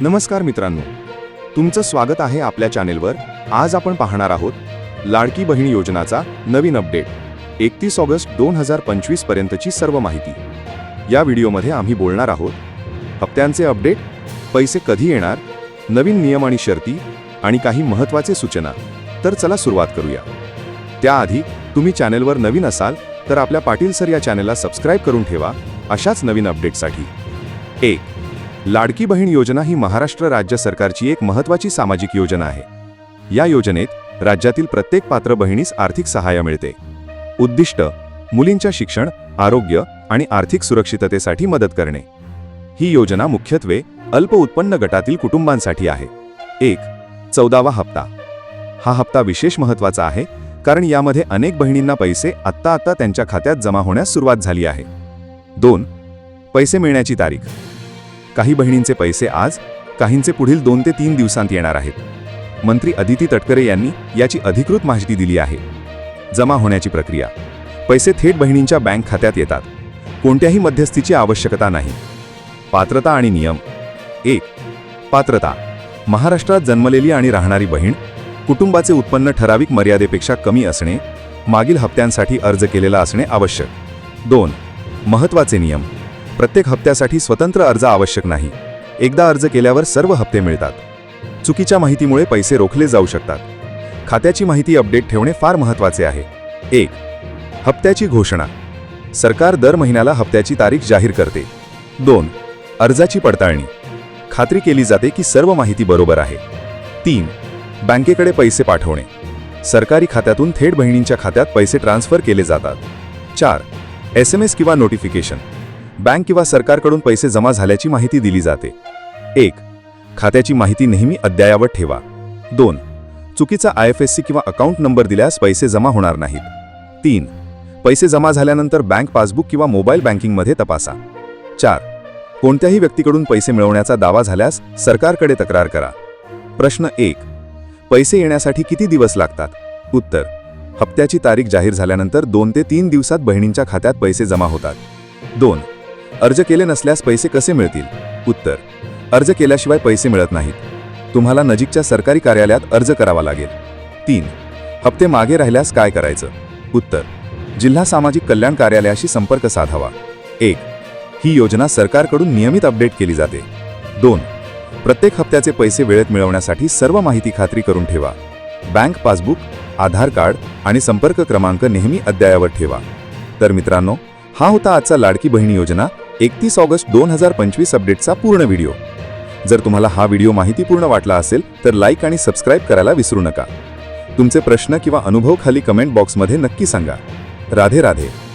नमस्कार मित्रांनो. तुमचं स्वागत आहे आपल्या चॅनेलवर. आज आपण पाहणार आहोत लाडकी बहीण योजनाचा नवीन अपडेट. एकतीस ऑगस्ट दोन हजार पंचवीस पर्यंतची सर्व माहिती. या व्हिडिओमध्ये आम्ही बोलणार आहोत हप्त्यांचे अपडेट पैसे कधी येणार नवीन नियम आणि शर्ती आणि काही महत्त्वाचे सूचना. तर चला सुरुवात करूया. त्याआधी तुम्ही चॅनेलवर नवीन असाल तर आपल्या पाटील सर या चॅनेलला सबस्क्राईब करून ठेवा अशाच नवीन अपडेटसाठी. एक लाडकी बहीण योजना ही महाराष्ट्र राज्य सरकारची एक महत्त्वाची सामाजिक योजना आहे. या योजनेत राज्यातील प्रत्येक पात्र बहिणीस आर्थिक सहाय्य मिळते. उद्दिष्ट मुलींच्या शिक्षण आरोग्य आणि आर्थिक सुरक्षिततेसाठी मदत करणे. ही योजना मुख्यत्वे अल्प उत्पन्न गटातील कुटुंबांसाठी आहे. एक चौदावा हप्ता. हा हप्ता विशेष महत्त्वाचा आहे कारण यामध्ये अनेक बहिणींना पैसे आत्ता आत्ता त्यांच्या खात्यात जमा होण्यास सुरुवात झाली आहे. दोन पैसे मिळण्याची तारीख. काही बहिणींचे पैसे आज काहींचे पुढील दोन ते तीन दिवसांत येणार आहेत. मंत्री अदिती तटकरे यांनी याची अधिकृत माहिती दिली आहे. जमा होण्याची प्रक्रिया. पैसे थेट बहिणींच्या बँक खात्यात येतात. कोणत्याही मध्यस्थीची आवश्यकता नाही. पात्रता आणि नियम. एक. पात्रता. महाराष्ट्रात जन्मलेली आणि राहणारी बहीण कुटुंबाचे उत्पन्न ठराविक मर्यादेपेक्षा कमी असणे मागील हप्त्यांसाठी अर्ज केलेला असणे आवश्यक. दोन. महत्त्वाचे नियम. प्रत्येक हप्त्यासाठी स्वतंत्र अर्ज आवश्यक नाही. एकदा अर्ज केल्यावर सर्व हप्ते मिळतात. चुकीच्या माहितीमुळे पैसे रोखले जाऊ शकतात. खात्याची माहिती अपडेट ठेवणे फार महत्त्वाचे आहे. एक हप्त्याची घोषणा. सरकार दर महिन्याला हप्त्याची तारीख जाहीर करते. दोन अर्जाची पडताळणी. खात्री केली जाते की सर्व माहिती बरोबर आहे. तीन बँकेकडे पैसे पाठवणे. सरकारी खात्यातून थेट बहिणींच्या खात्यात पैसे ट्रान्स्फर केले जातात. चार एस एम एस किंवा नोटिफिकेशन. बँक किंवा सरकारकडून पैसे जमा झाल्याची माहिती दिली जाते. एक खात्याची माहिती नेहमी अद्ययावत ठेवा. दोन चुकीचा आय एफ एस सी किंवा अकाउंट नंबर दिल्यास पैसे जमा होणार नाहीत. तीन पैसे जमा झाल्यानंतर बँक पासबुक किंवा मोबाईल बँकिंगमध्ये तपासा. चार कोणत्याही व्यक्तीकडून पैसे मिळवण्याचा दावा झाल्यास सरकारकडे तक्रार करा. प्रश्न एक पैसे येण्यासाठी किती दिवस लागतात? उत्तर हप्त्याची तारीख जाहीर झाल्यानंतर दोन ते तीन दिवसात बहिणींच्या खात्यात पैसे जमा होतात. दोन अर्ज केले नसल्यास पैसे कसे मिळतील? उत्तर अर्ज केल्याशिवाय पैसे मिळत नाहीत. तुम्हाला नजीकच्या सरकारी कार्यालयात अर्ज करावा लागेल. तीन हप्ते मागे राहिल्यास काय करायचं? उत्तर जिल्हा सामाजिक कल्याण कार्यालयाशी संपर्क साधावा. एक ही योजना सरकारकडून नियमित अपडेट केली जाते. दोन प्रत्येक हप्त्याचे पैसे वेळेत मिळवण्यासाठी सर्व माहिती खात्री करून ठेवा. बँक पासबुक आधार कार्ड आणि संपर्क क्रमांक नेहमी अद्ययावत ठेवा. तर मित्रांनो हा होता आजचा लाडकी बहिणी योजना. एकतीस ऑगस्ट दोन हजार पंचवीस अपडेटचा पूर्ण व्हिडिओ. जर तुम्हाला हा व्हिडिओ माहितीपूर्ण वाटला असेल तर लाईक आणि सबस्क्राईब करायला विसरू नका. तुमचे प्रश्न किंवा अनुभव खाली कमेंट बॉक्समध्ये नक्की सांगा. राधे राधे.